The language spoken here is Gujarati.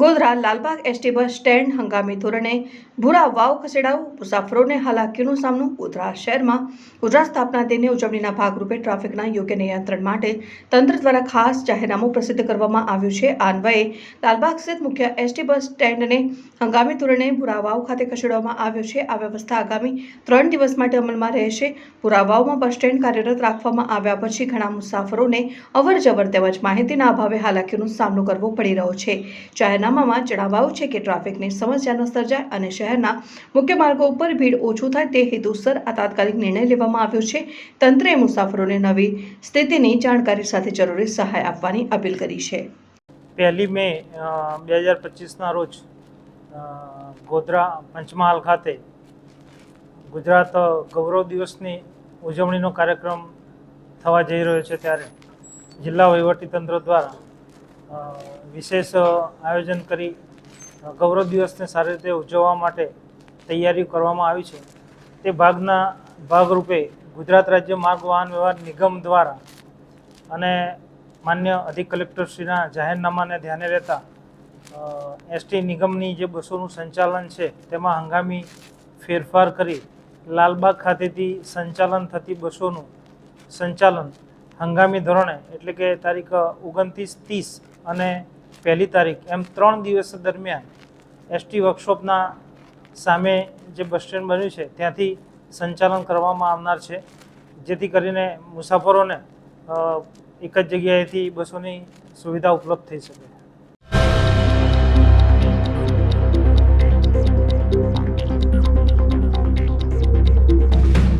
Godhra Lalbagh ST bus stand હંગામી ધોરણે ભૂરા વાવ ખસેડાવું મુસાફરોને હાલાકીનો સામનો ગોધરા શહેરમાં. ગુજરાત સ્થાપના દિનની ઉજવણીના ભાગરૂપે ટ્રાફિકના યોગ્ય નિયંત્રણ માટે તંત્ર દ્વારા ખાસ જાહેરનામું પ્રસિદ્ધ કરવામાં આવ્યું છે. આ અન્વયે લાલબાગ સ્થિત મુખ્ય એસટી બસ સ્ટેન્ડને હંગામી ધોરણે ભૂરા વાવ ખાતે ખસેડવામાં આવ્યો છે. આ વ્યવસ્થા આગામી ત્રણ દિવસ માટે અમલમાં રહેશે. ભૂરા વાવમાં બસ સ્ટેન્ડ કાર્યરત રાખવામાં આવ્યા પછી ઘણા મુસાફરોને અવર જવર તેમજ માહિતીના અભાવે હાલાકીનો સામનો કરવો પડી રહ્યો છે. જાહેરનામામાં જણાવાયું છે કે ટ્રાફિકની સમસ્યા ન સર્જાય અને શહેરના મુખ્ય માર્ગો ઉપર ભીડ ઓછું થાય તે હેતુસર આ તાત્કાલિક નિર્ણય લેવામાં આવ્યો છે. તંત્રએ મુસાફરોને નવી સ્થિતિની જાણકારી સાથે જરૂરી સહાય આપવાની અપીલ કરી છે. પહેલી મે બે હજાર પચીસના રોજ ગોધરા પંચમહાલ ખાતે ગુજરાત ગૌરવ દિવસની ઉજવણીનો કાર્યક્રમ થવા જઈ રહ્યો છે ત્યારે જિલ્લા વહીવટીતંત્ર દ્વારા વિશેષ આયોજન કરી ગૌરવ દિવસને સારી રીતે ઉજવવા માટે તૈયારીઓ કરવામાં આવી છે. તે ભાગના ભાગરૂપે ગુજરાત રાજ્ય માર્ગ વાહન વ્યવહાર નિગમ દ્વારા અને માન્ય અધિક કલેક્ટરશ્રીના જાહેરનામાને ધ્યાને લેતા એસટી નિગમની જે બસોનું સંચાલન છે તેમાં હંગામી ફેરફાર કરી લાલબાગ ખાતેથી સંચાલન થતી બસોનું સંચાલન હંગામી ધોરણે એટલે કે તારીખ ઓગણત્રીસ ત્રીસ અને પહેલી તારીખ, એમ ત્રણ દિવસ દરમિયાન એસટી વર્કશોપના સામે જે બસ સ્ટેન્ડ બન્યું છે, ત્યાંથી સંચાલન કરવામાં આવનાર છે. જેથી કરીને મુસાફરોને એક જ જગ્યાએથી બસોની સુવિધા ઉપલબ્ધ થઈ શકે.